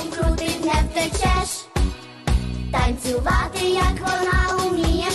Снігом крутить, не втечеш. Танцювати, як вона умієш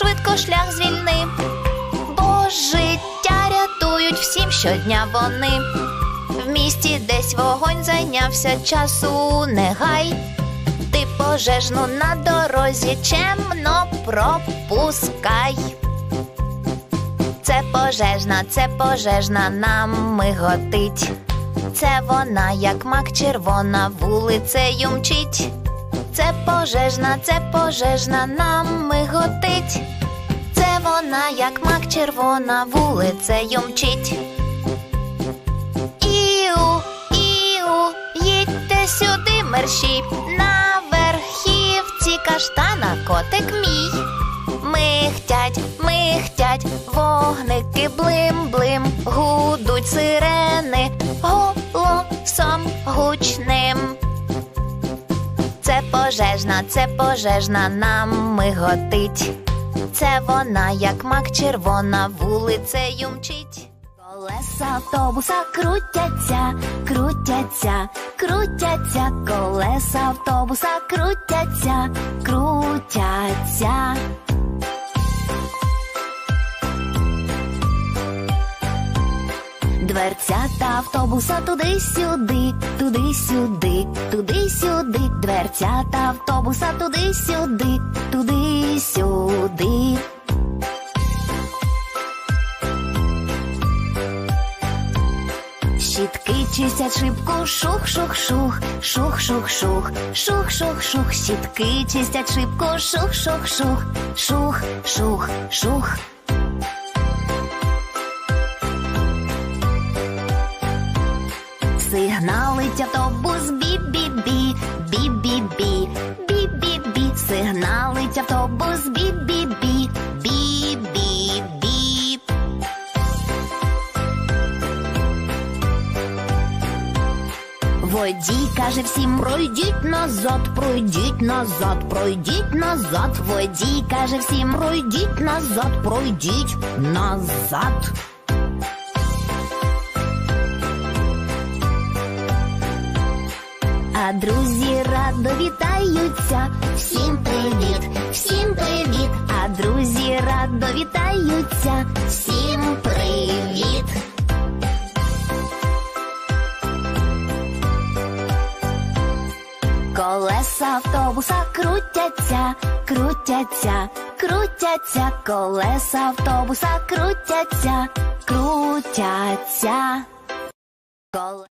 Швидко шлях звільни. Бо життя рятують всім щодня вони. В місті десь вогонь зайнявся часу не гай. Ти пожежну на дорозі чемно пропускай. Це пожежна, це пожежна нам миготить. Це вона, як мак червона, вулицею мчить. Це пожежна, це пожежна нам миготить. Це вона, як мак червона, вулицею мчить. Іу, іу, їдьте сюди, мерщій, на верхівці каштана котик мій. Михтять, михтять, вогники блим-блим, гудуть сирени голосом гучним. Пожежна, це пожежна нам миготить. Це вона, як мак червона, вулицею мчить. Колеса автобуса крутяться, крутяться, крутяться, колеса автобуса крутяться, крутяться. Дверцята автобуса туди-сюди, туди-сюди, туди-сюди, дверцята автобуса туди-сюди, туди-сюди. Щітки чистять шибку, шух-шух-шух, шух-шух-шух, шух-шух-шух, щітки чистять шибку, шух-шух-шух, шух-шух-шух. Сигналить автобус бі-бі-бі, бі-бі-бі, бі-бі-бі, сигналить автобус бі-бі-бі, бі-бі-бі. Водій каже всім пройдіть назад, пройдіть назад, пройдіть назад. Водій каже всім пройдіть назад, пройдіть назад. А друзі радо вітаються. Всім привіт, всім привіт. А друзі радо вітаються. Всім привіт. Колеса автобуса крутяться, крутяться, крутяться, колеса автобуса крутяться, крутяться. Колеса